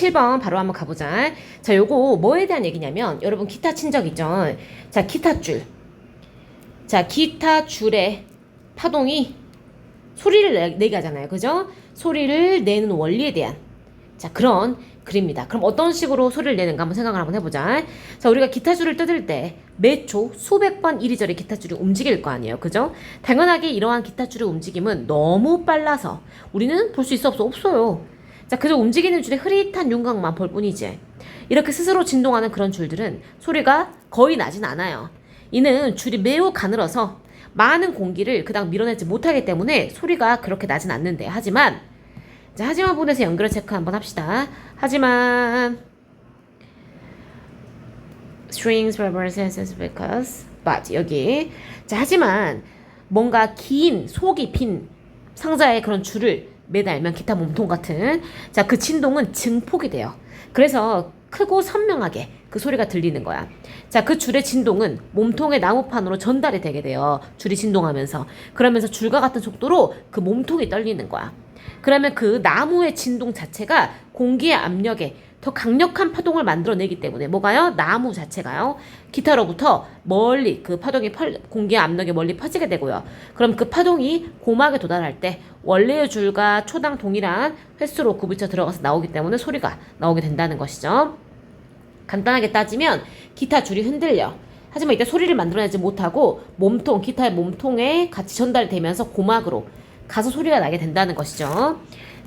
27번 바로 한번 가보자. 자, 요거 뭐에 대한 얘기냐면 여러분 기타 친 적 있죠? 자, 기타 줄. 자, 기타 줄의 파동이 소리를 내, 내게 하잖아요. 그죠? 소리를 내는 원리에 대한 자, 그런 글입니다. 그럼 어떤 식으로 소리를 내는가 한번 생각을 한번 해보자. 자, 우리가 기타 줄을 뜯을 때 매초 수백 번 이리저리 기타 줄이 움직일 거 아니에요. 그죠? 당연하게 이러한 기타 줄의 움직임은 너무 빨라서 우리는 볼 수 있어 없어 없어요. 자, 그저 움직이는 줄에 흐릿한 윤곽만 볼 뿐이지. 이렇게 스스로 진동하는 그런 줄들은 소리가 거의 나진 않아요. 이는 줄이 매우 가늘어서 많은 공기를 그닥 밀어내지 못하기 때문에 소리가 그렇게 나진 않는데 하지만 자, 하지만 부분에서 연결 체크 한번 합시다. 하지만 strings reverses because but 여기 자 하지만 뭔가 긴 속이 빈 상자에 그런 줄을 매달면 기타 몸통 같은 자 그 진동은 증폭이 돼요. 그래서 크고 선명하게 그 소리가 들리는 거야. 자, 그 줄의 진동은 몸통의 나무판으로 전달이 되게 돼요. 줄이 진동하면서. 그러면서 줄과 같은 속도로 그 몸통이 떨리는 거야. 그러면 그 나무의 진동 자체가 공기의 압력에 더 강력한 파동을 만들어내기 때문에 뭐가요? 나무 자체가요. 기타로부터 멀리 그 파동이 펄, 공기의 압력에 멀리 퍼지게 되고요. 그럼 그 파동이 고막에 도달할 때 원래의 줄과 초당 동일한 횟수로 굽이쳐 들어가서 나오기 때문에 소리가 나오게 된다는 것이죠. 간단하게 따지면 기타 줄이 흔들려. 하지만 이때 소리를 만들어내지 못하고 몸통, 기타의 몸통에 같이 전달이 되면서 고막으로 가서 소리가 나게 된다는 것이죠.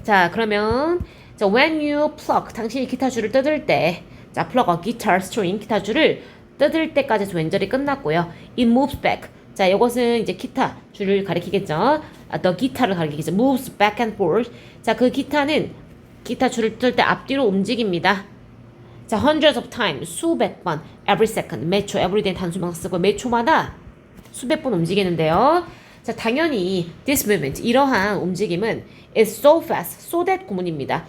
자, 그러면 자, when you pluck, 당신이 기타 줄을 뜯을 때, 자, pluck a guitar string, 기타 줄을 뜯을 때까지 왼절이 끝났고요. it moves back. 자, 이것은 이제 기타 줄을 가리키겠죠. 아, the 기타를 가리키겠죠. moves back and forth. 자, 그 기타는 기타 줄을 뜯을 때 앞뒤로 움직입니다. 자, hundreds of times, 수백 번, every second, 매 초, every day 단수명사 쓰고 매 초마다 수백 번 움직이는데요. 자, 당연히 this movement, 이러한 움직임은 is so fast, so that 구문입니다.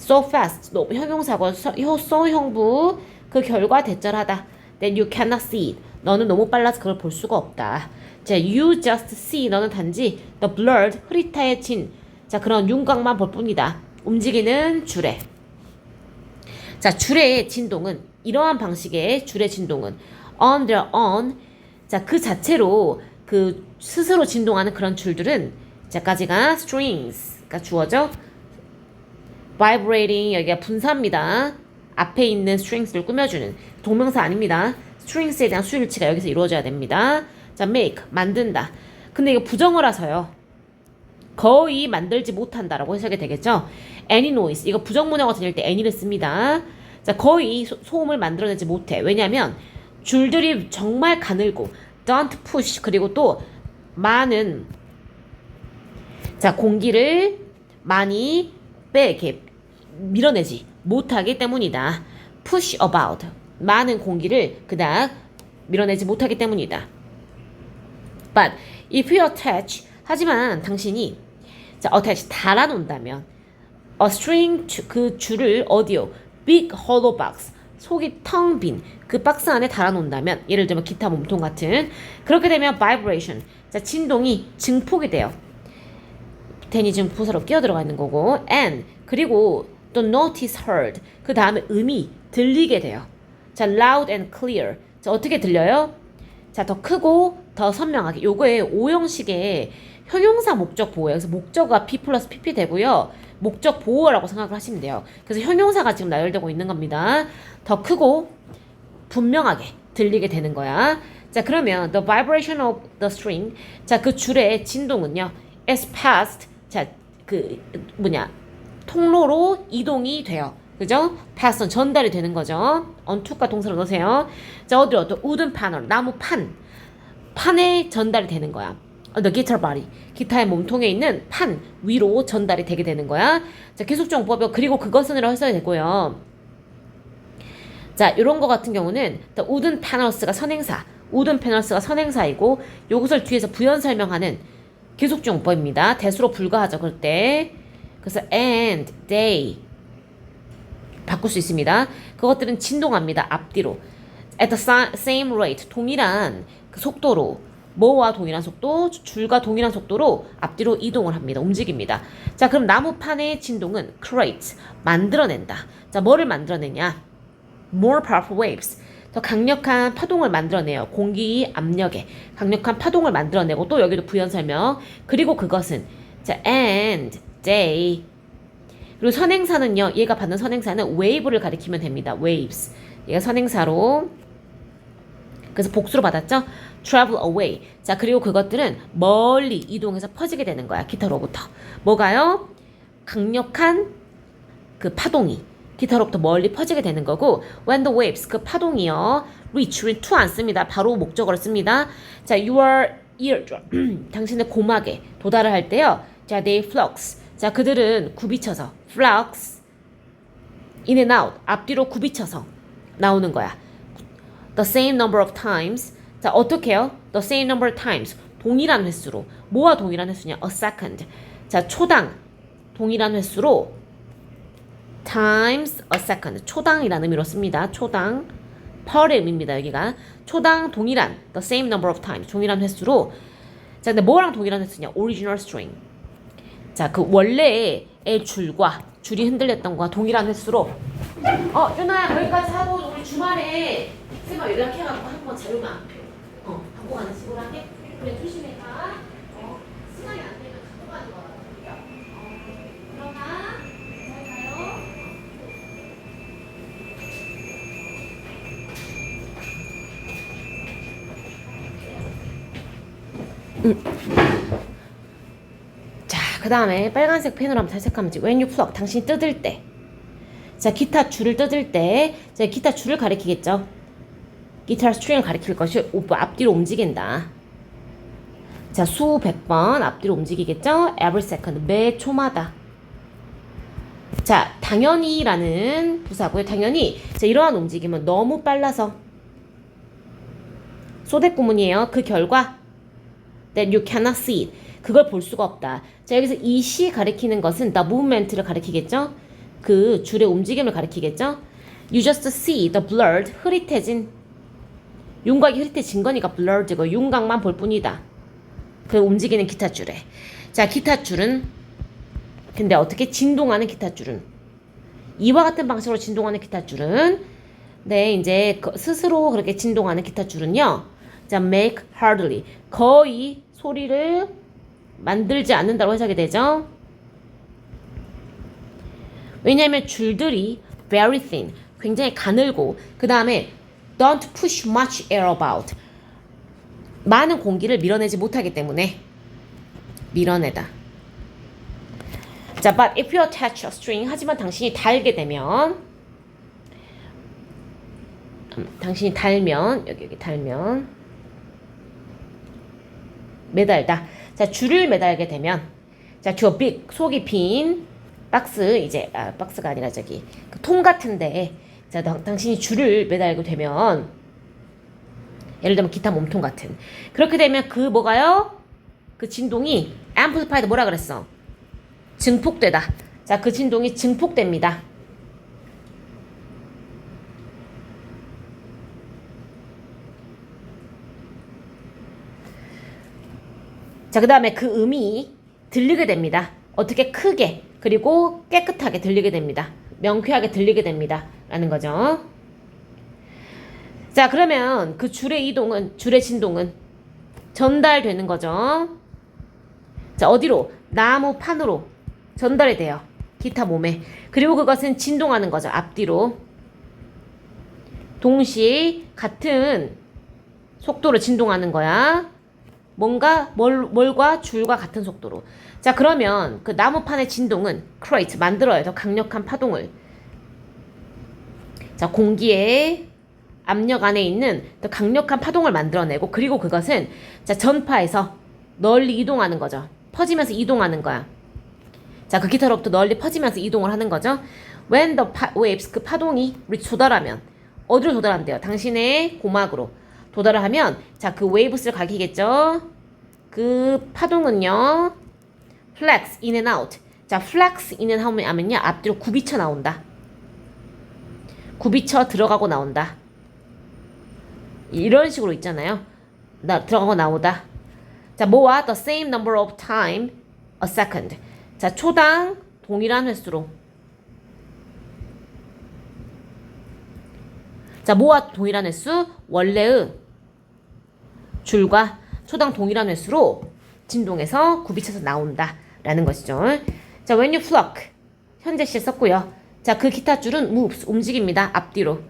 So fast, 너 형용사고 so, so 형부 그 결과 대절하다. that you cannot see. 너는 너무 빨라서 그걸 볼 수가 없다. 자, you just see, 너는 단지 the blurred, 흐릿해진 자, 그런 윤곽만 볼 뿐이다. 움직이는 줄에. 자, 줄의 진동은 이러한 방식의 줄의 진동은 on their own 자, 그 자체로 그 스스로 진동하는 그런 줄들은 자까지가 strings가 주어져 vibrating 여기가 분사입니다. 앞에 있는 strings를 꾸며주는 동명사 아닙니다. strings에 대한 수일치가 여기서 이루어져야 됩니다. 자, make 만든다. 근데 이거 부정어라서요. 거의 만들지 못한다라고 해석이 되겠죠. any noise 이거 부정문형어 들릴 때 any를 씁니다. 자 거의 소, 소음을 만들어내지 못해. 왜냐하면 줄들이 정말 가늘고 don't push 그리고 또 많은 자 공기를 많이 빼 이렇게 밀어내지 못하기 때문이다. push about 많은 공기를 그닥 밀어내지 못하기 때문이다. But if you attach 하지만 당신이 자 attach 달아놓는다면 a string 주, 그 줄을 어디요? big hollow box 속이 텅 빈 그 박스 안에 달아놓는다면 예를 들면 기타 몸통 같은 그렇게 되면 vibration 자 진동이 증폭이 돼요. ten이 지금 부사로 끼어 들어가 있는 거고 and 그리고 또 notice heard 그 다음에 음이 들리게 돼요. 자 loud and clear 자 어떻게 들려요? 자 더 크고 더 선명하게 요거에 오형식의 형용사 목적 보호예요. 그래서 목적어가 P 플러스 PP 되고요. 목적 보호라고 생각을 하시면 돼요. 그래서 형용사가 지금 나열되고 있는 겁니다. 더 크고 분명하게 들리게 되는 거야. 자, 그러면 the vibration of the string. 자, 그 줄의 진동은요. is passed. 자, 그 뭐냐? 통로로 이동이 돼요. 그죠? pass는 전달이 되는 거죠. onto가 동사로 넣으세요. 자, 어디로? 또 wooden panel, 나무 판. 판에 전달이 되는 거야. the guitar body. 기타의 몸통에 있는 판 위로 전달이 되게 되는 거야. 자, 계속정법이요. 그리고 그것은으로 해석이 되고요. 자, 이런 거 같은 경우는 the wooden panels가 선행사, wooden panels가 선행사이고 요것을 뒤에서 부연 설명하는 계속정법입니다. 대수로 불가하죠. 그럴 때. 그래서 and, they 바꿀 수 있습니다. 그것들은 진동합니다. 앞뒤로. at the sa- same rate 동일한 그 속도로 뭐와 동일한 속도, 줄과 동일한 속도로 앞뒤로 이동을 합니다. 움직입니다. 자, 그럼 나무판의 진동은 create, 만들어낸다. 자, 뭐를 만들어내냐? more powerful waves. 더 강력한 파동을 만들어내요. 공기 압력에 강력한 파동을 만들어내고 또 여기도 부연 설명. 그리고 그것은 자, and they 그리고 선행사는요. 얘가 받는 선행사는 wave를 가리키면 됩니다. waves. 얘가 선행사로 그래서 복수로 받았죠? travel away. 자, 그리고 그것들은 멀리 이동해서 퍼지게 되는 거야. 기타로부터. 뭐가요? 강력한 그 파동이 기타로부터 멀리 퍼지게 되는 거고 when the waves 그 파동이요 reach reach to 안 씁니다 바로 목적어를 씁니다 자 your eardrum 당신의 고막에 도달을 할 때요 자 they flux 자 그들은 굽이쳐서 flux in and out 앞뒤로 굽이쳐서 나오는 거야 the same number of times 자 어떻게요 the same number of times 동일한 횟수로 뭐와 동일한 횟수냐 a second 자 초당 동일한 횟수로 times a second 초당이라는 의미로 씁니다. 초당 per의 의미입니다. 여기가 초당 동일한 the same number of times 동일한 횟수로 자 근데 뭐랑 동일한 횟수냐 original string 자 그 원래의 줄과 줄이 흔들렸던 거와 동일한 횟수로. 어 윤아야 거기까지 하고 우리 주말에 쌤아 연락해갖고 한번 자료만 어 갖고 가는 식으로 하게. 그래 조심해 가 어, 시간이 안 되면 갖고 가는 거야 어, 들어가 잘 가요 자, 그 다음에 빨간색 펜으로 한번 탈색하면 지 When 당신이 뜯을 때. 자, 기타 줄을 뜯을 때. 자, 기타 줄을 가리키겠죠. 기타 스트링을 가리킬 것이 오- 앞뒤로 움직인다. 자, 수백 번 앞뒤로 움직이겠죠. Every second, 매 초마다. 자, 당연히라는 부사고요. 당연히 자, 이러한 움직임은 너무 빨라서 소대 구문이에요. 그 결과 that you cannot see. 그걸 볼 수가 없다. 자, 여기서 이 시 가리키는 것은 the movement를 가리키겠죠? 그 줄의 움직임을 가리키겠죠? You just see the blurred, 흐릿해진 윤곽이 흐릿해진 거니까 blurred고 윤곽만 볼 뿐이다. 그 움직이는 기타 줄에. 자, 기타 줄은 근데 어떻게 진동하는 기타 줄은 이와 같은 방식으로 진동하는 기타 줄은 네, 이제 그 스스로 그렇게 진동하는 기타 줄은요. 자, make hardly 거의 소리를 만들지 않는다고 해석이 되죠. 왜냐하면 줄들이 very thin, 굉장히 가늘고 그 다음에 don't push much air about 많은 공기를 밀어내지 못하기 때문에 밀어내다. 자, but if you attach a string 하지만 당신이 달게 되면 음, 당신이 달면 여기 여기 달면 매달다. 자, 줄을 매달게 되면 자, big 속이 빈 박스 이제 아, 박스가 아니라 저기 그 통 같은데 자, 당, 당신이 줄을 매달게 되면 예를 들면 기타 몸통 같은 그렇게 되면 그 뭐가요? 그 진동이 amplified 뭐라 그랬어? 증폭되다. 자, 그 진동이 증폭됩니다. 자, 그 다음에 그 음이 들리게 됩니다. 어떻게 크게, 그리고 깨끗하게 들리게 됩니다. 명쾌하게 들리게 됩니다. 라는 거죠. 자, 그러면 그 줄의 이동은, 줄의 진동은 전달되는 거죠. 자, 어디로? 나무 판으로 전달이 돼요. 기타 몸에. 그리고 그것은 진동하는 거죠. 앞뒤로. 동시에 같은 속도로 진동하는 거야. 뭔가 뭘, 뭘과 줄과 같은 속도로. 자, 그러면 그 나무판의 진동은 create, 만들어요. 더 강력한 파동을. 자, 공기의 압력 안에 있는 더 강력한 파동을 만들어내고 그리고 그것은 자, 전파에서 널리 이동하는 거죠. 퍼지면서 이동하는 거야. 자, 그 기타로부터 널리 퍼지면서 이동을 하는 거죠. When the waves, 그 파동이 우리 도달하면 어디로 도달한대요? 당신의 고막으로 도달을 하면 자, 그 웨이브스를 가리키겠죠. 그 파동은요. flex in and out. 자, flex in and out 하면요. 앞뒤로 굽이쳐 나온다. 굽이쳐 들어가고 나온다. 이런 식으로 있잖아요. 나 들어가고 나오다. 자, 뭐와 the same number of time a second. 자, 초당 동일한 횟수로. 자, 뭐와 동일한 횟수? 원래의 줄과 초당 동일한 횟수로 진동에서 굽이쳐서 나온다라는 것이죠. 자, when you flock 현재 시에 썼고요. 자, 그 기타 줄은 moves 움직입니다. 앞뒤로.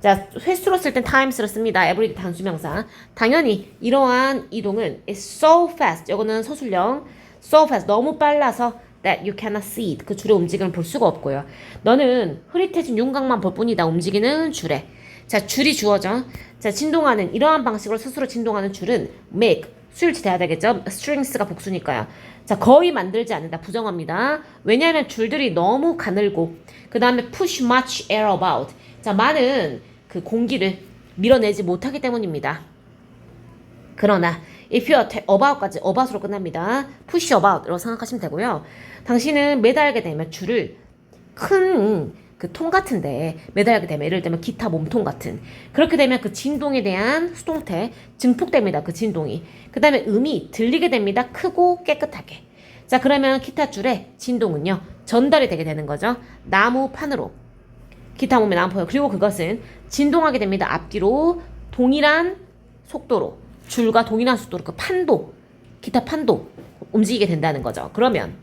자, 횟수로 쓸 땐 times를 씁니다. every 단수명사. 당연히 이러한 이동은 is so fast. 이거는 서술형. so fast. 너무 빨라서 that you cannot see it. 그 줄의 움직임을 볼 수가 없고요. 너는 흐릿해진 윤곽만 볼 뿐이다. 움직이는 줄에. 자, 줄이 주어져. 자, 진동하는 이러한 방식으로 스스로 진동하는 줄은 make 수일치 돼야 되겠죠. strings가 복수니까요. 자, 거의 만들지 않는다. 부정합니다. 왜냐하면 줄들이 너무 가늘고 그 다음에 push much air about. 자, 많은 그 공기를 밀어내지 못하기 때문입니다. 그러나 if you about까지 about으로 끝납니다. push about으로 생각하시면 되고요. 당신은 매달게 되면 줄을 큰 그 통 같은데 매달게 되면 예를 들면 기타 몸통 같은 그렇게 되면 그 진동에 대한 수동태 증폭됩니다. 그 진동이 그 다음에 음이 들리게 됩니다. 크고 깨끗하게 자 그러면 기타 줄의 진동은요 전달이 되게 되는 거죠. 나무 판으로 기타 몸의 나무포요. 그리고 그것은 진동하게 됩니다. 앞뒤로 동일한 속도로 줄과 동일한 속도로 그 판도 기타 판도 움직이게 된다는 거죠. 그러면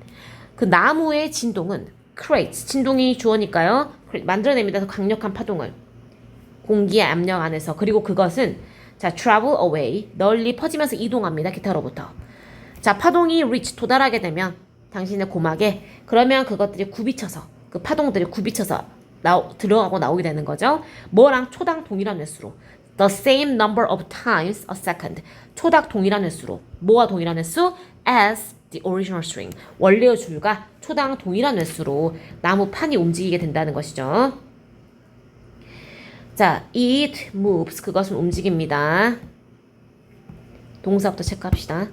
그 나무의 진동은 creates 진동이 주어니까요. 만들어냅니다. 더 강력한 파동을. 공기의 압력 안에서. 그리고 그것은 자 travel away. 널리 퍼지면서 이동합니다. 기타로부터. 자 파동이 reach 도달하게 되면 당신의 고막에 그러면 그것들이 굽이쳐서 그 파동들이 굽이쳐서 나오, 들어가고 나오게 되는 거죠. 뭐랑? 초당 동일한 횟수로. The same number of times a second. 초당 동일한 횟수로. 뭐와 동일한 횟수? as the original string 원래의 줄과 초당 동일한 횟수로 나무 판이 움직이게 된다는 것이죠. 자, it moves 그것은 움직입니다. 동사부터 체크합시다.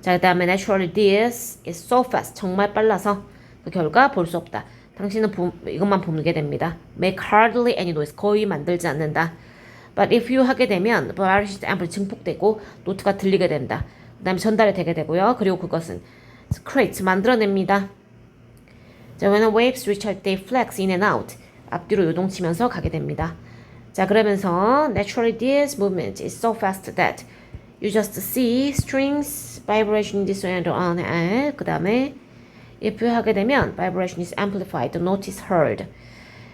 자, 그 다음에 naturally this is so fast. 정말 빨라서 그 결과 볼 수 없다. 당신은 보, 이것만 보게 됩니다. make hardly any noise. 거의 만들지 않는다. but if you 하게 되면 variety ample 증폭되고 노트가 들리게 된다. 그 다음에 전달이 되게 되고요. 그리고 그것은 create 만들어냅니다. 자, when waves reach 할때 flex in and out. 앞뒤로 요동치면서 가게 됩니다. 자, 그러면서 naturally this movement is so fast that you just see strings vibration this way and on and 그 다음에 if you 하게 되면 vibration is amplified, the note is heard.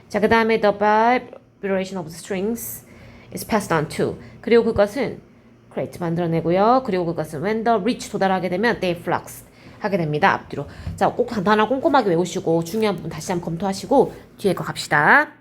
자, 그 다음에 the vibration of the strings is passed on to. 그리고 그것은 create 만들어내고요. 그리고 그것은 when the reach 도달하게 되면 they flux 하게 됩니다. 앞뒤로. 자, 꼭 단단한 꼼꼼하게 외우시고 중요한 부분 다시 한번 검토하시고 뒤에 거 갑시다.